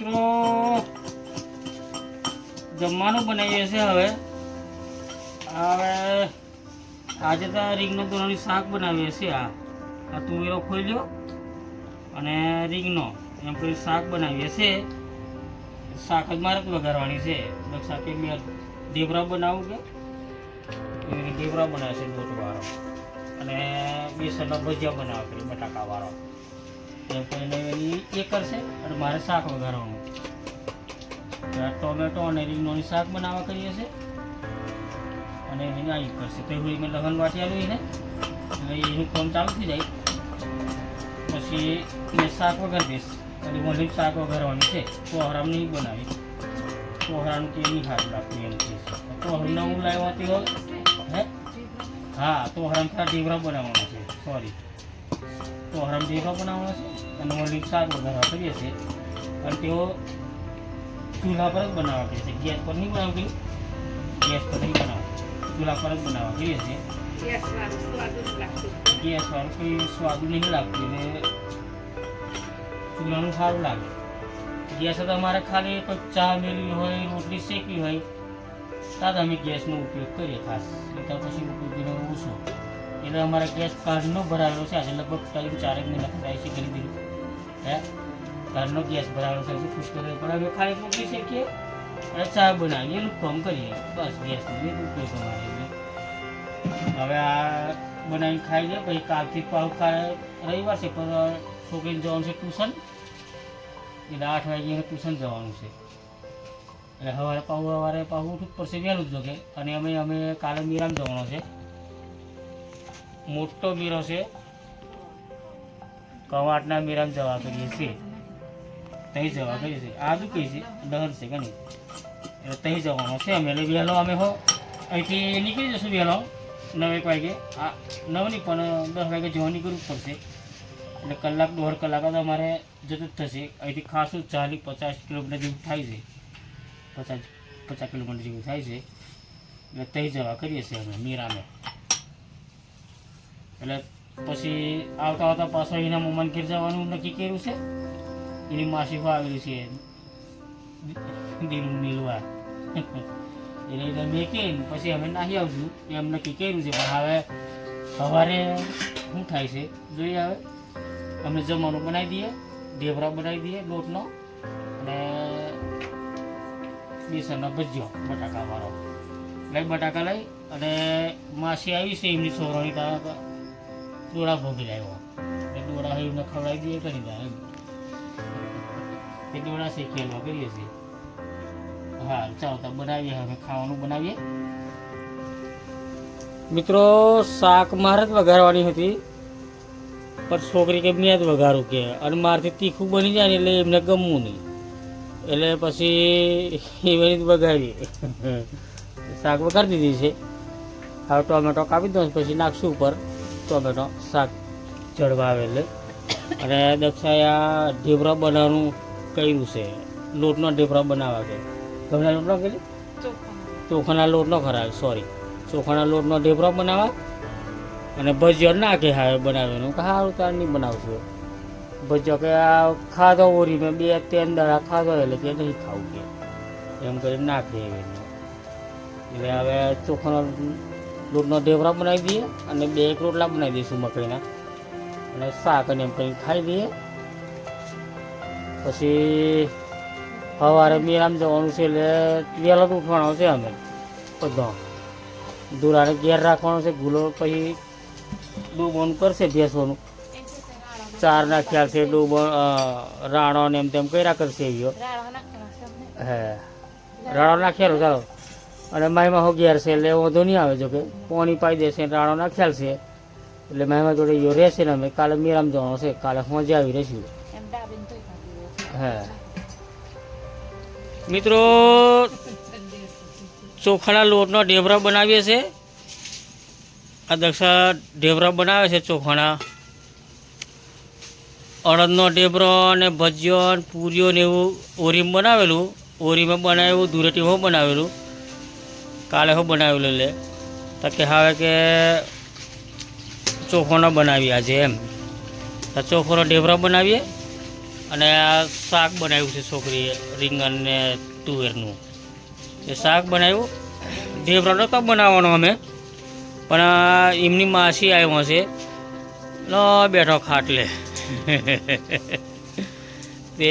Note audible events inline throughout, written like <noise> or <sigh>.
મિત્રો, જમવાનું બનાવીએ છીએ હવે. હવે આજે તો રીંગનો દોરાની શાક બનાવીએ છીએ આ. આ તુવેરો ખોલ્યો અને રીંગનો, એમ કરી શાક બનાવીએ છીએ. શાક જ મારે વઘારવાની છે. દક્ષા કે મેં ઢેબરા બનાવું કે? એવી ઢેબરા બનાવે છે લોટવાળો. અને બેસનના ભજીયા બનાવે બટાકાવાળો. એની એ કરશે અને મારે શાક વઘારવાનું. ટોમેટો અને રીંગણોની શાક બનાવવા કરીએ છે અને એને આ કરશે તો એવું મેં લગન આવ્યું એને એટલે એનું કામ ચાલુ થઈ જાય. પછી મેં શાક વઘાર દઈશ. અને મને શાક વઘારવાનું છે. કોહરામ નહીં બનાવી. તો કે નહીં સારું લાગતું એમ છે. તો હરામના હું લાવ્યો હોય હે? હા તો હરામ થા ઢીવરા બનાવવાના છે. સોરી તો હરામ ઢીવરા બનાવવાના છે. અને ઓલી શાક વઘારવા કરીએ છીએ. અને તેઓ ચૂલા પર જ બનાવવા કરીએ છીએ. ગેસ પર નહીં બનાવતી. ગેસ પર નહીં બનાવવા ચૂલા પર જ બનાવવા કરીએ છીએ. ગેસ વાળું કોઈ સ્વાદ નહીં લાગતું. ને ચૂલાનું સારું લાગે. ગેસ તો અમારે ખાલી કોઈ ચા મેળવી હોય રોટલી શેકવી હોય. ત્યાં અમે ગેસનો ઉપયોગ કરીએ ખાસ. એટલે પછી ઉપયોગીનો ઓછો એટલે અમારે ગેસ કાર્ડ ન ભરાયેલો છે. આજે લગભગ ત્રણ ચારેક મહિના થાય છે દીધું હે? કારનો ગેસ ભરાયેલો છે ખુશ કરે પણ અમે ખાલી મૂકી શકીએ અને ચા બનાવીએ એનું કામ કરીએ. બસ ગેસનો ઉપયોગ અમારે હવે આ બનાવીને ખાઈ લે, પછી કાલથી કાલે રવિવાર છે, પણ છોકરીને જવાનું છે ટ્યુશન. એટલે આઠ વાગે ટ્યુશન જવાનું છે. એટલે સવારે પાછું સવારે પાછું ઉઠવું પડશે, વહેલું જ જોકે. અને અમે અમે કાલે મીરામ જવાનો છે. મોટો મીરો છે. કવાટના મીરામ જવા કરીએ છીએ. ત્યાં જવા કરીએ છીએ. આ શું કહીએ છે ડહર છે નહીં? એટલે ત્યાં જવાનો છે. અમે એટલે વહેલો અમે હો. અહીંથી નીકળી જશું વહેલો. નવ એક વાગે. આ નવ નહીં, પણ દસ વાગે જવાની નીકળવું પડશે. એટલે કલાક, દોઢ કલાક તો અમારે જતું જ થશે. અહીંથી ખાસું ચાલીસ, પચાસ કિલોમીટર જેવું થાય છે. પચાસ પચાસ કિલોમીટર જેવું થાય છે. એટલે ત્યાં જવા કરીએ છીએ અમે મીરાને એટલે પછી આવતા આવતા પાછો એના મમ્માને ઘેર જવાનું નક્કી કર્યું છે. એની માસી આવેલી છે. દિલ મિલવા. એટલે એને મેં કહીને પછી અમે નાહી આવશું. એમ નક્કી કર્યું છે. પણ હવે સવારે શું થાય છે? જોઈએ હવે. અમે જમવાનું બનાવી દઈએ, ઢેબરા બનાવી દઈએ લોટનો અને બેસનનો ભજીયો, બટાકાવાળો. લઈ બટાકા લઈ અને માસી આવી છે એમની છોકરાની દોડા ભોગી લાવ્યો એટલે દોડા એમને ખવડાવી દઈએ કરી દે એમ. એ દોડા શીખેલો કરીએ છીએ. હા, ચાલો તો બનાવીએ, હવે ખાવાનું બનાવીએ. મિત્રો, શાક મારે જ વઘારવાની હતી. પણ છોકરી કે મેં જ વઘારું કે. અને મારથી તીખું બની જાય ને એટલે એમને ગમવું નહીં. એટલે પછી એવી જ વઘારી <laughs> શાક વઘારી દીધી છે. હવે ટોમેટો કાપી દઉં પછી નાખશું ઉપર. ટોમેટો શાક ચડવા આવે એટલે અને દક્ષાયા ઢેબરા બનાવવાનું કર્યું છે. લોટનો ઢેબરા બનાવવા કે ગમના લોટનો કે ચોખાના લોટનો ખરા સોરી ચોખાના લોટનો ઢેબરા બનાવવા. અને ભજીયો નાખે હા બનાવેલું કે સારું તાર નહીં બનાવશું. ભજીયો કે આ ખાધો ઓરી, મેં બે ત્રણ દાડા ખાધો એટલે કે નહીં ખાવું કે. એમ કરી નાખે એવી એટલે હવે ચોખાનો લોટનો ઢેવરા બનાવી દઈએ અને બે એક રોટલા બનાવી દઈશું મકડીના અને શાક અને એમ કંઈ ખાઈ દઈએ. પછી સવારે મેરામ જવાનું છે એટલે વહેલો જ ઉઠવાનો છે અમે બધો. દુરાને ઘેર રાખવાનો છે ગુલો પછી ડૂબવાનું કરશે ભેંસવાનું ચારના ખ્યાલ છે ડૂબો રાણો ને એમ તેમ કર્યા કરશે એવીઓ. હે રાણો નાખેલો ચાલો. અને માયમાં હો ઘેર છે એટલે વાંધો નહીં આવે જો કે. પોણી પાઈ દેશે રાણો નાખ્યાલ છે. એટલે માયમાં જોડે યો રહેશે ને અમે. કાલે મેરામ જવાનો છે. કાલે હોજે આવી રહીશું. હા. મિત્રો ચોખાના લોટનો ઢેબરા બનાવીએ છીએ આ દક્ષા ઢેબરા બનાવે છે ચોખાના. અડદનો ઢેબરો અને ભજીયો ને પૂરીઓ ને એવું ઓરીમ બનાવેલું. ઓરીમાં બનાવેલું ધૂળેટીમાં બનાવેલું. કાલે હું બનાવેલું લે. તો કે હવે કે ચોખોનો બનાવીએ આજે એમ. તો ચોખોનો ઢેબરો બનાવીએ અને આ શાક બનાવ્યું છે છોકરીએ, રીંગણ ને તુવેરનું. એ શાક બનાવ્યું. ઢેબરાનો નહોતો બનાવવાનો અમે. પણ એમની માસી આવ્યો છે. લો બેઠો ખાટલે તે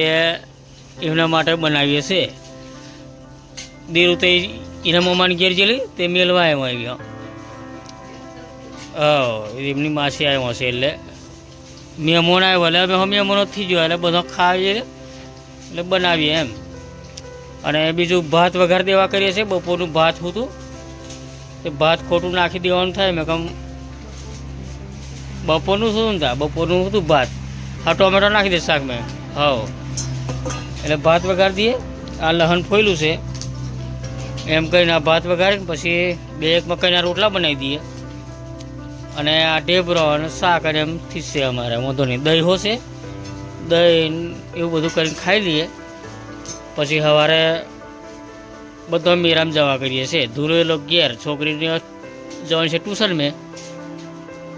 એમના માટે બનાવીએ છે. દેરું તે એના મમ્માની ઘેર જેલી તે મેલવા આવ્યો આવ્યો હા. એમની માસી આવ્યો હશે એટલે મહેમાન આવ્યો, એટલે અમે મહેમાનો થઈ ગયો, એટલે બધો ખાવીએ એટલે બનાવીએ એમ. અને બીજું ભાત વઘાર દેવા કરીએ છીએ, બપોરનું ભાત હતું. તે ભાત ખોટું નાખી દેવાનું થાય, મેં કમ બપોરનું શું થાય? બપોરનું હતું ભાત. હા, ટોમેટો નાખી દે શાક મેં હા એટલે ભાત વઘાર દઈએ. આ લહન ફોયલું છે. એમ કરીને ભાત વઘારીને પછી બે એક મકાઈના રોટલા બનાવી દઈએ. અને આ ઢેબરો અને શાક અને એમ થીશે અમારે, વાંધો નહીં. દહીં હોશે. દહીં એવું બધું કરીને ખાઈ લઈએ. પછી સવારે બધો મેરામ જવા કરીએ છીએ. ધૂળેલો ઘેર છોકરીને જવાનું છે ટ્યુશન મેં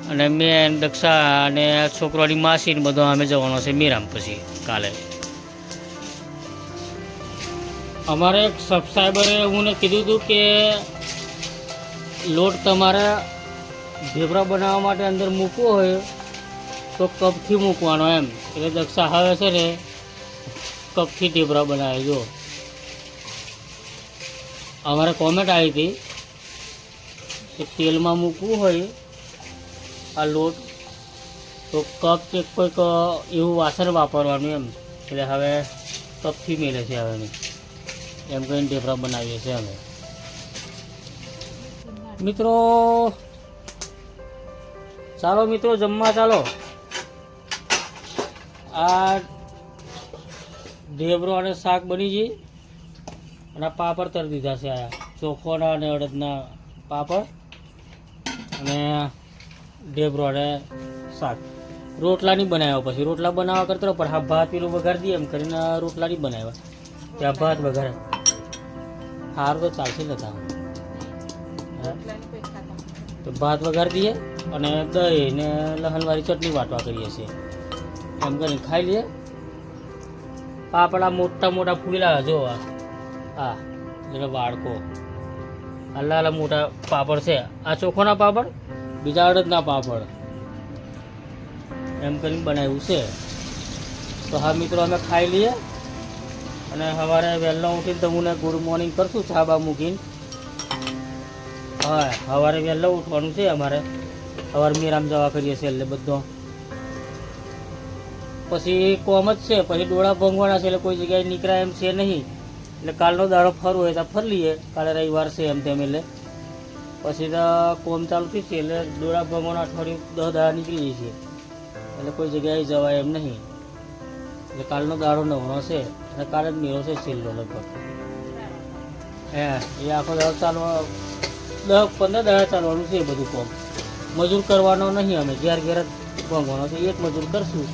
અને મેં દક્ષા અને છોકરાની માસી ને બધો અમે જવાનો છે મીરામ પછી કાલે. અમારે એક સબસ્ક્રાઈબરે મને કીધું હતું કે લોટ તમારે ઢેબરા બનાવવા માટે અંદર મૂકવો હોય તો કપથી મૂકવાનો એમ. એટલે દક્ષા હવે છે ને કપથી ઢેબરા બનાવે જો અમારે કોમેન્ટ આવી હતી કે તેલમાં મૂકવું હોય આ લોટ તો કપ કે કોઈક એવું વાસણ વાપરવાનું એમ. એટલે હવે કપથી મેળે છે હવે. એમ કહીને ઢેફરા બનાવીએ છીએ અમે. મિત્રો, ચાલો મિત્રો, જમવા ચાલો. આ ઢેબરો અને શાક બની જઈ અને પાપડ તરી દીધા છે આ ચોખોના અને અડદના પાપડ. અને ઢેબરો અને શાક. રોટલા નહીં બનાવ્યા પછી, રોટલા બનાવવા કરતો પણ હા ભાત પેલું વઘાર દઈએ એમ કરીને રોટલા નહીં બનાવ્યા. ત્યાં ભાત વઘારે. સારું તો ચાલશે ને તા ભાત વઘારી દઈએ અને દહીં ને લહણવાળી ચટણી વાટવા કરીએ છીએ એમ કરીને ખાઈ લઈએ પાપડા મોટા મોટા ફૂલેલા જો આ એટલે બાળકો આલા મોટા પાપડ છે આ ચોખોના પાપડ બીજા અડદના પાપડ એમ કરીને બનાવ્યું છે તો હા મિત્રો અમે ખાઈ લઈએ અને સવારે વહેલા ઉઠીને તમને ગુડ મોર્નિંગ કરશું ચા બા મૂકીને. હા, સવારે વહેલો ઉઠવાનું છે અમારે. સવારે મીરામ જવા કરીએ છીએ એટલે બધો. પછી કોમ જ છે, પછી ડોળા ભંગવાના છે એટલે કોઈ જગ્યાએ નીકળાય એમ છે નહીં. એટલે કાલનો દાડો ફરવો હોય તો ફરી લઈએ, કાલે રવિવાર છે એમ તેમ એટલે. પછી તો કોમ ચાલુ થઈ છે એટલે ડોળા ભંગવાના અઠવાડિયું દસ દાડા નીકળી જઈએ છીએ. એટલે કોઈ જગ્યાએ જવાય એમ નહીં. એટલે કાલનો દાડો નવનો છે. કાલે જ છે છેલ્લો લગભગ. હે, એ આખો દર ચાલવા દસ પંદર દાડા ચાલવાનું છે બધું કોમ. મજૂર કરવાનો નહીં અમે, ઘેર ઘેર જ ભોગવાનો છે. એક મજૂર કરશું.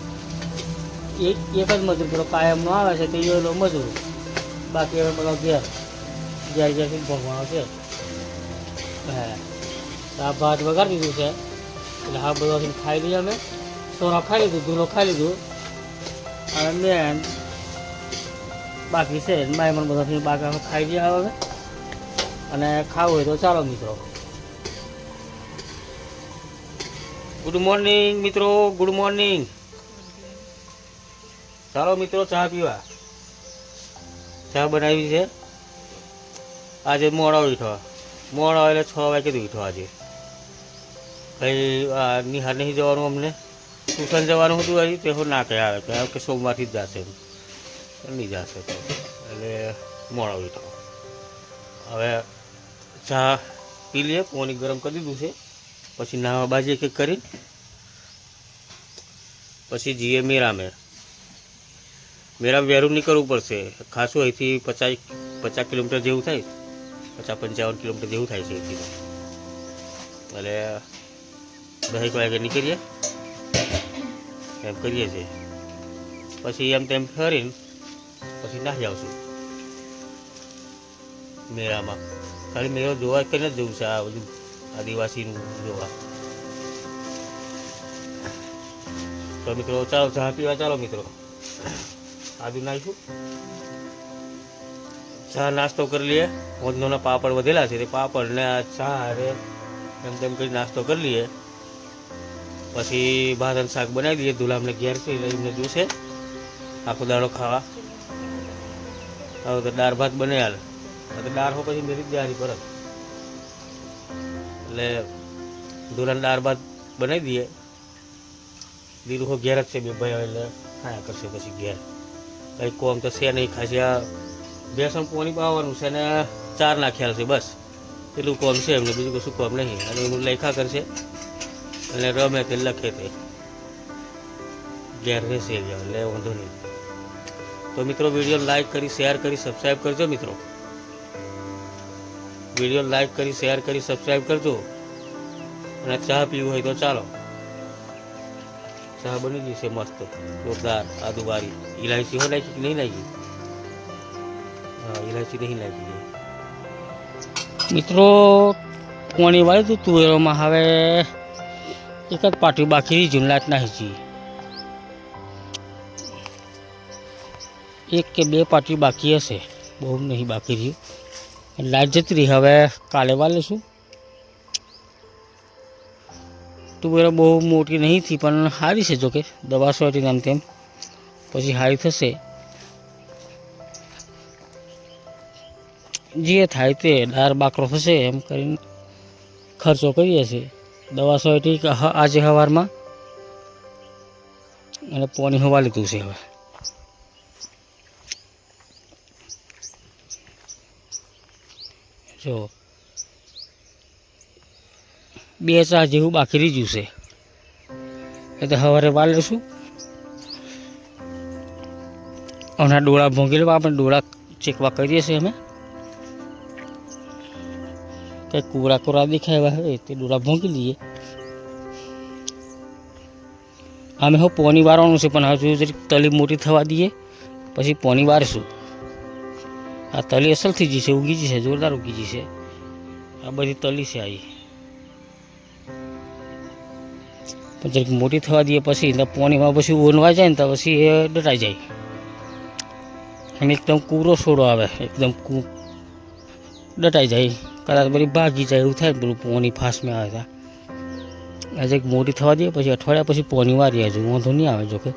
એક એક જ મજૂર કરો કાયમનો આવે છે તે એ મજૂર. બાકી હવે બધા ઘેર ઘેર ઘેરથી ભંગવાનો છે. હે આ ભાત વગાડી દીધું છે. એટલે હા બધો ખાઈ લઈએ અમે. સોના ખાઈ લીધું ધૂલો ખાઈ લીધું. અને મેન બાકી છે. માય બધાથી બધા બાકી અમે ખાઈ જઈએ હવે. અને ખાવું હોય તો ચાલો મિત્રો. ગુડ મોર્નિંગ મિત્રો. ગુડ મોર્નિંગ ચાલો મિત્રો, ચા પીવા. ચા બનાવી છે. આજે મોડો ઉઠો મોડો એટલે છ વાગે ઉઠો આજે. કઈ નિહાર નહીં જવાનું અમને. ટ્યુશન જવાનું હતું હજી, તે ના કહે આવે કે સોમવારથી જ જશે એમ જશે તો. એટલે મોડો ઉઠો હવે ચા પી લઈએ પોની ગરમ કરી દીધું છે. પછી નાવા બાજી એક કરી. પછી જઈએ મેરામે. મેરામ વહેરું નીકળવું પડશે. ખાસું અહીંથી પચાસ પચાસ કિલોમીટર જેવું થાય. પચાસ પંચાવન કિલોમીટર જેવું થાય છે અહીંથી. એટલે દહેક વાગે નીકળીએ. એમ કરીએ છીએ. પછી એમ તેમ ફરીને પછી નાહી આવશું મેળામાં. ખાલી મેળો જોવા કરીને જ જવું છે આ બધું આદિવાસીનું જોવા. તો મિત્રો, ચાલો, ચા પીવા ચાલો મિત્રો. આદુ નાખ્યું ચા નાસ્તો કરી લઈએ. મોજનોના પાપડ વધેલા છે તે પાપડ ને આ ચા હારે એમ તેમ કરી નાસ્તો કરી લઈએ. પછી ભાત અને શાક બનાવી દઈએ. ધુલામને ઘેર છે એટલે એમને જોશે. આખો દાડો ખાવા. હવે તો દાળ ભાત બને હાલ. તો દાળ હો પછી મેરી જ દેવાની પરત. એટલે ધોરણ દાળ ભાત બનાવી દઈએ. દીરું હો ઘેર જ છે બે ભાઈ એટલે ખાયા કરશે પછી ઘેર. કંઈ કોમ તો છે નહીં, ખાસી આ બેસન પોણી પાવાનું છે ને ચાર નાખ્યા છે બસ. એટલું કોમ છે એમને, બીજું કશું કોમ નહીં. અને એનું લેખા કરશે. અને રમે તે લખે તે. ઘેર રહેશે એટલે વાંધો નહીં. તો મિત્રો વીડિયો લાઈક કરી શેર કરી સબસ્ક્રાઈબ કરજો મિત્રો. વીડિયો લાઈક કરી શેર કરી સબસ્ક્રાઈબ કરજો. અને ચા પીવું હોય તો ચાલો. ચા બની ગઈ છે મસ્ત. જોરદાર. આદુવારી ઇલાયચી હોય નાખી કે નહીં નાખી? હા ઇલાયચી નહીં નાખી મિત્રો, કોણી વાળી તું તુવેરોમાં હવે એક જ પાટી બાકી રહી નાખી લાટ એક કે બે પાટી બાકી હશે. બહુ નહીં બાકી રહ્યું. લાઈટ જતી રહી. હવે કાલે વાલે શું તુવેરો બહુ મોટી નહીં થઈ પણ સારી છે જોકે દવા સોટી આમ તેમ. પછી સારી થશે. જે થાય તે દાર બાકરો થશે એમ કરીને ખર્ચો કરીએ છીએ. દવા સોટી આજે સવારમાં અને પોણી હવા લીધું છે હવે. જો બે ચા જેવું બાકી રહી ગયું છે. એટલે સવારે વાળ લેશું અને ડોળા ભોંગી લેવા આપણે ડોળા ચેકવા કરીએ છીએ અમે. કંઈ કુરા કુરા દેખાય હોય તે ડોળા ભોંગી લઈએ. અમે હવે પોની વારવાનું છે, પણ હજુ જરીક તલી મોટી થવા દઈએ, પછી પોની વારશું. આ તલી અસલ થઈ છે ઉગી છે, જોરદાર ઉગી છે. આ બધી તલી છે આવી પછી મોટી થવા દઈએ પછી પોણીમાં પછી ઓનવા જાય ને તો પછી એ ડટાઈ જાય. અને એકદમ કૂરો છોડો આવે, એકદમ ડટાઈ જાય, કદાચ બધી ભાગી જાય, એવું થાય ને પેલું પોની ફાસ્ટમાં આવે ત્યાં આજે મોટી થવા દઈએ, પછી અઠવાડિયા પછી પોની વારી હજુ, વાંધો નહીં આવે જોકે.